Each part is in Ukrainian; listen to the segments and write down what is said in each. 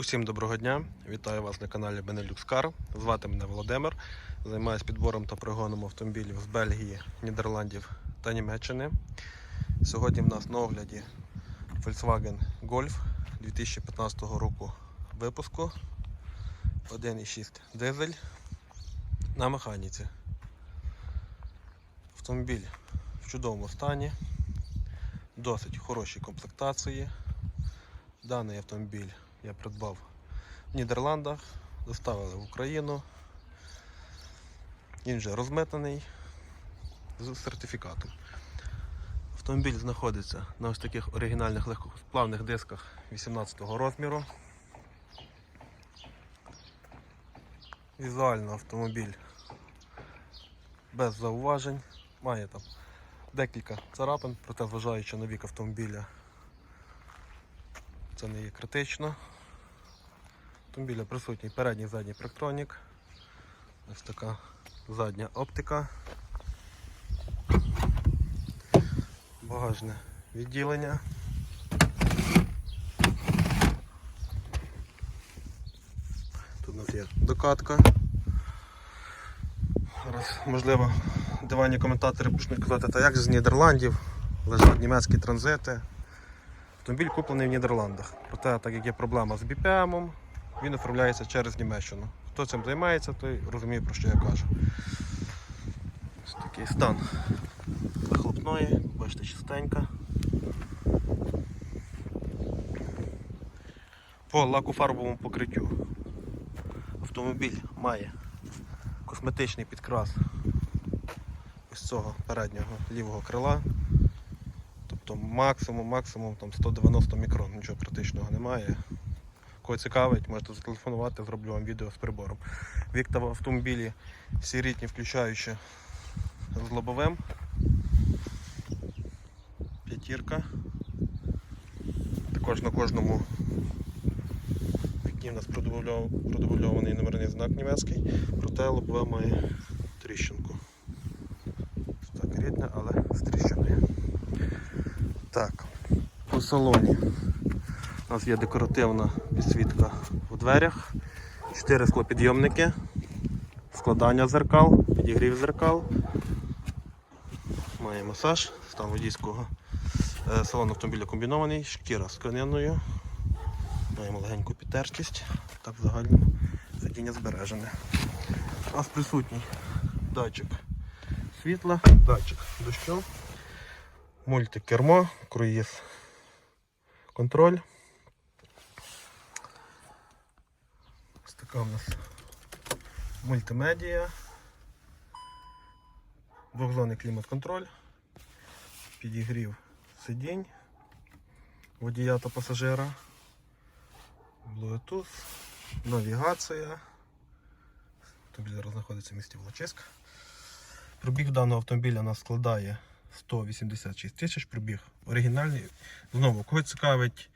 Усім доброго дня! Вітаю вас на каналі Benelux Car. Звати мене Володимир. Займаюся підбором та пригоном автомобілів з Бельгії, Нідерландів та Німеччини. Сьогодні в нас на огляді Volkswagen Golf 2015 року випуску 1.6 дизель на механіці. Автомобіль в чудовому стані, досить хорошій комплектації. Даний автомобіль я придбав в Нідерландах, доставили в Україну. Він вже розмитаний з сертифікатом. Автомобіль знаходиться на ось таких оригінальних легкосплавних дисках 18 розміру. Візуально автомобіль без зауважень. Має там декілька царапин, проте зважаючи на вік автомобіля, це не є критично. Автомобіля присутній передній задній проктронік. Ось така задня оптика. Багажне відділення. Тут у нас є докатка. Зараз, можливо, диванні коментатори почнуть казати, та як з Нідерландів лежать німецькі транзити. Автомобіль куплений в Нідерландах. Проте, так як є проблема з BPM, він оформляється через Німеччину. Хто цим займається, той розуміє, про що я кажу. Ось такий стан вихлопної, бачите, чистенька. По лакофарбовому покриттю автомобіль має косметичний підкрас ось цього переднього лівого крила. Тобто максимум, максимум там 190 мікрон, нічого критичного немає. Кого цікавить, можете зателефонувати, зроблю вам відео з прибором. Вікта в автомобілі всі рідні, включаючи з лобовим. П'ятірка. Також на кожному вікні у нас продубльов- продубльований номерний знак німецький, проте лобове має тріщинку. Так, рідне, але з тріщиною. Так, по салоні у нас є декоративна підсвітка у дверях, 4 склопідйомники, складання зеркал, підігрів зеркал. Має масаж, стан водійського Е, салон автомобіля комбінований, шкіра з тканиною. Маємо легеньку підтертість, так в загальному сидіння збережене. У нас присутній датчик світла, датчик дощу, мультикермо, круїз, контроль. Така у нас мультимедія, двохзонний клімат-контроль, підігрів сидінь, водія та пасажира, Bluetooth, навігація. Автомобіль зараз знаходиться в місті Волочиськ. Пробіг даного автомобіля нас складає 186 тисяч, пробіг оригінальний. Знову, кого цікавить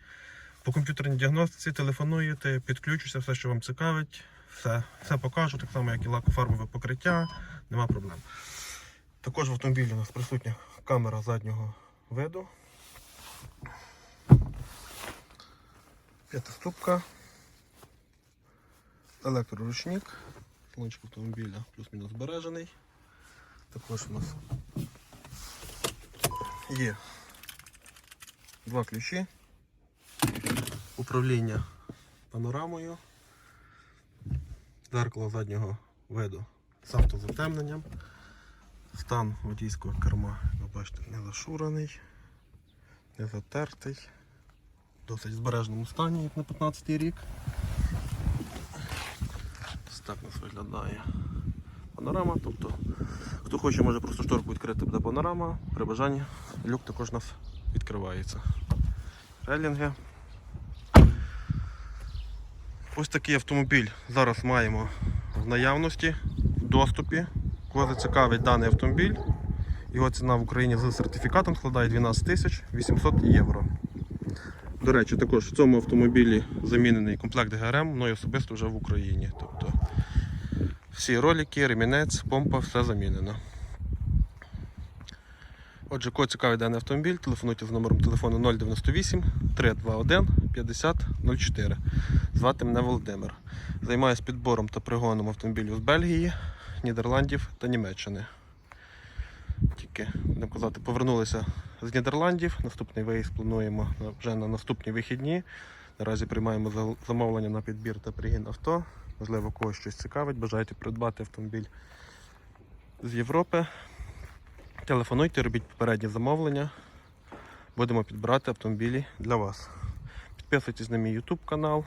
по комп'ютерній діагностиці, телефонуєте, підключуся, все, що вам цікавить, все, все покажу, так само, як і лакофарбове покриття, нема проблем. Також в автомобілі у нас присутня камера заднього виду. П'ятиступка, електроручник, салончик автомобіля плюс-мінус збережений. Також у нас є два ключі, управління панорамою, зеркало заднього виду з автозатемненням, стан водійського керма, ви бачите, не зашурений, не затертий, досить збережному стані, як на 15 рік. Ось так нас виглядає панорама. Тобто, хто хоче, може просто шторку відкрити, буде панорама. При бажанні люк також у нас відкривається. Релінги. Ось такий автомобіль зараз маємо в наявності, в доступі. Кого зацікавить даний автомобіль, його ціна в Україні з сертифікатом складає 12 тисяч 800 євро. До речі, також в цьому автомобілі замінений комплект ГРМ, мною особисто вже в Україні. Тобто всі ролики, ремінець, помпа, все замінено. Отже, кого цікавий даний автомобіль, телефонуйте з номером телефону 098 321 50 04. Звати мене Володимир. Займаюся підбором та пригоном автомобілів з Бельгії, Нідерландів та Німеччини. Тільки, будемо казати, повернулися з Нідерландів. Наступний виїзд плануємо вже на наступні вихідні. Наразі приймаємо замовлення на підбір та пригін авто. Можливо, когось щось цікавить, бажаєте придбати автомобіль з Європи. Телефонуйте, робіть попереднє замовлення. Будемо підбирати автомобілі для вас. Підписуйтесь на мій YouTube канал.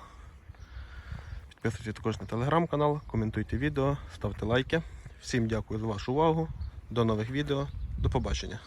Підписуйтесь також на телеграм канал, коментуйте відео, ставте лайки. Всім дякую за вашу увагу. До нових відео. До побачення.